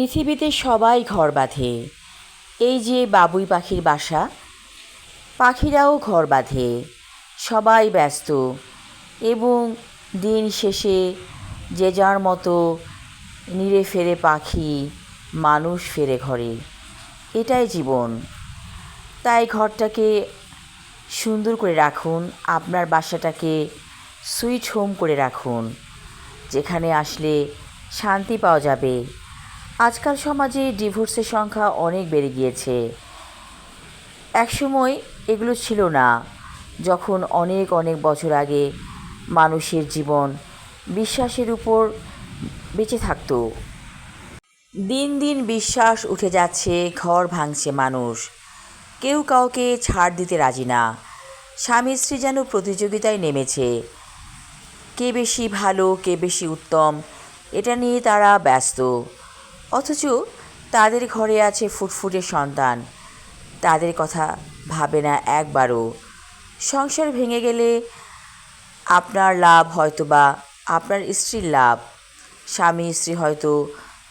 পৃথিবীতে সবাই ঘর বাঁধে। এই যে বাবুই পাখির বাসা, পাখিরাও ঘর বাঁধে। সবাই ব্যস্ত। এবং দিন শেষে যে যার মতো নিরে ফেরে পাখি, মানুষ ফেরে ঘরে। এটাই জীবন। তাই ঘরটাকে সুন্দর করে রাখুন, আপনার বাসাটাকে সুইট হোম করে রাখুন, যেখানে আসলে শান্তি পাওয়া যাবে। আজকাল সমাজে ডিভোর্সের সংখ্যা অনেক বেড়ে গিয়েছে। একসময় এগুলো ছিল না। যখন অনেক অনেক বছর আগে মানুষের জীবন বিশ্বাসের উপর বেঁচে থাকতো। দিন দিন বিশ্বাস উঠে যাচ্ছে, ঘর ভাঙছে মানুষ। কেউ কাউকে ছাড় দিতে রাজি না। স্বামী, স্ত্রী যেন প্রতিযোগিতায় নেমেছে। কে বেশি ভালো, কে বেশি উত্তম, এটা নিয়ে তারা ব্যস্ত। অথচ তাদের ঘরে আছে ফুটফুটে সন্তান। তাদের কথা ভাবে না একবারও। সংসার ভেঙে গেলে আপনার লাভ হয়তো বা আপনার স্ত্রীর লাভ। স্বামী, স্ত্রী হয়তো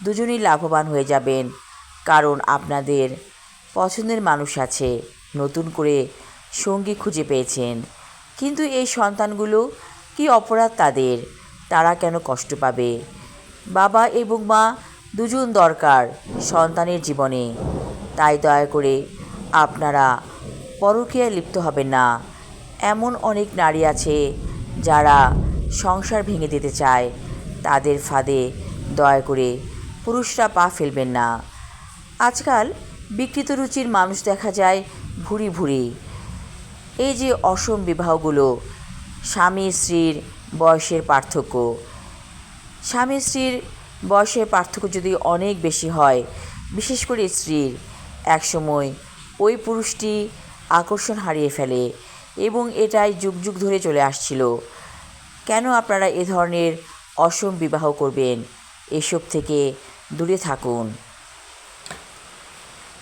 দুজনেই লাভবান হয়ে যাবেন, কারণ আপনাদের পছন্দের মানুষ আছে, নতুন করে সঙ্গী খুঁজে পেয়েছেন। কিন্তু এই সন্তানগুলো কি অপরাধ তাদের? তারা কেন কষ্ট পাবে? বাবা এবং মা দুজন দরকার সন্তানের জীবনে। তাই দয়া করে আপনারা পরকীয়ায় লিপ্ত হবেন না। এমন অনেক নারী আছে যারা সংসার ভেঙে দিতে চায়। তাদের ফাঁদে দয়া করে পুরুষরা পা ফেলবেন না। আজকাল বিকৃত রুচির মানুষ দেখা যায় ভুরি ভুরি। এই যে অসম বিবাহগুলো, স্বামী স্ত্রীর বয়সের পার্থক্য। স্বামী স্ত্রীর বয়সের পার্থক্য যদি অনেক বেশি হয়, বিশেষ করে স্ত্রীর, একসময় ওই পুরুষটি আকর্ষণ হারিয়ে ফেলে এবং এটাই যুগ যুগ ধরে চলে আসছিল। কেন আপনারা এ ধরনের অসম বিবাহ করবেন? এসব থেকে দূরে থাকুন।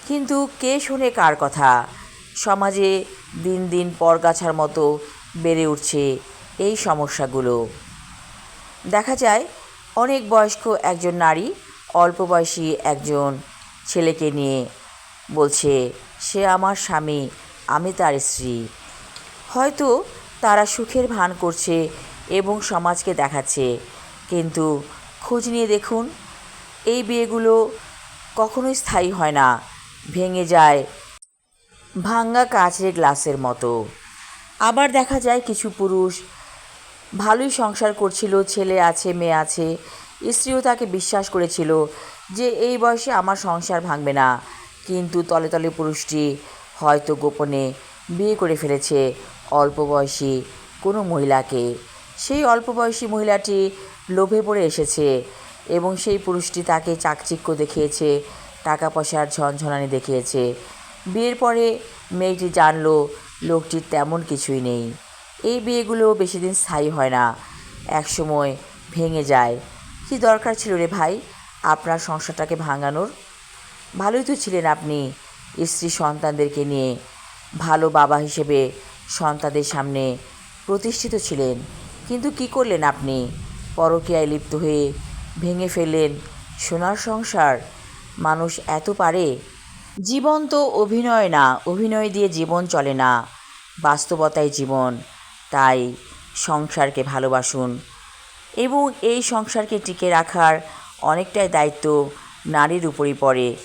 কিন্তু কে শোনে কার কথা? সমাজে দিন দিন পরগাছার মতো বেড়ে উঠছে এই সমস্যাগুলো। দেখা যায় অনেক বয়স্ক একজন নারী, অল্প বয়সী একজন ছেলেকে নিয়ে বলছে, সে আমার স্বামী, আমি তার স্ত্রী। হয়তো তারা সুখের ভান করছে এবং সমাজকে দেখাচ্ছে, কিন্তু খোঁজ নিয়ে দেখুন, এই বিয়েগুলো কখনোই স্থায়ী হয় না, ভেঙে যায় ভাঙ্গা কাচের গ্লাসের মতো। আবার দেখা যায় কিছু পুরুষ ভালোই সংসার করছিল, ছেলে আছে, মেয়ে আছে। স্ত্রীও তাকে বিশ্বাস করেছিল যে এই বয়সে আমার সংসার ভাঙবে না। কিন্তু তলে তলে পুরুষটি হয়তো গোপনে বিয়ে করে ফেলেছে অল্প বয়সী কোনো মহিলাকে। সেই অল্প বয়সী মহিলাটি লোভে পড়ে এসেছে এবং সেই পুরুষটি তাকে চাকচিক্য দেখিয়েছে টাকা পয়সার ঝনঝনানি দেখিয়েছে। বিয়ের পরে মেয়েটি জানলো, লোকটির তেমন কিছুই নেই। এই বিয়েগুলো বেশি দিন স্থায়ী হয় না। একসময় ভেঙে যায়। কি দরকার ছিল রে ভাই? আপনার সংসারটাকে ভাঙানোর? ভালোই তো ছিলেন আপনি স্ত্রী সন্তানদেরকে নিয়ে। ভালো বাবা হিসেবে সন্তানদের সামনে প্রতিষ্ঠিত ছিলেন। কিন্তু কি করলেন আপনি? পরকীয়ায় লিপ্ত হয়ে ভেঙে ফেললেন সোনার সংসার? মানুষ এত পারে? জীবন তো অভিনয় না, অভিনয় দিয়ে জীবন চলে না। বাস্তবতায় জীবন। তাই সংসারকে ভালোবাসুন এবং এই সংসারকে টিকে রাখার অনেকটাই দায়িত্ব নারীর উপরই পড়ে।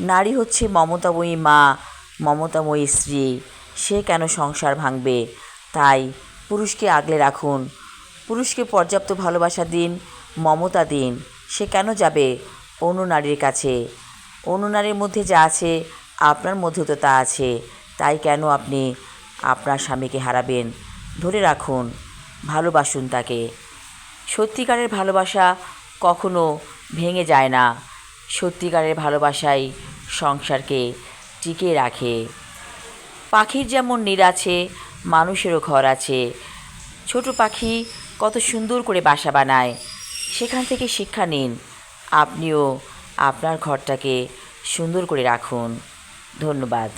নারী হচ্ছে মমতাময়ী মা, মমতাময়ী স্ত্রী, সে কেন সংসার ভাঙবে? তাই পুরুষকে আগলে রাখুন। পুরুষকে পর্যাপ্ত ভালোবাসা দিন, মমতা দিন, সে কেন যাবে? অন্য নারীর কাছে। অন্য নারীর মধ্যে যা আছে, আপনার মধ্যেও তো তা আছে। তাই কেন আপনি আপনার স্বামীকে হারাবেন? ধরে রাখুন, ভালোবাসুন তাকে। সত্যিকারের ভালোবাসা কখনো ভেঙে যায় না। সত্যিকারের ভালোবাসাই সংসারকে টিকিয়ে রাখে। পাখির যেমন নীড় আছে, মানুষেরও ঘর আছে। ছোট পাখি কত সুন্দর করে বাসা বানায়। সেখান থেকে শিক্ষা নিন। আপনিও আপনার ঘরটাকে সুন্দর করে রাখুন। ধন্যবাদ।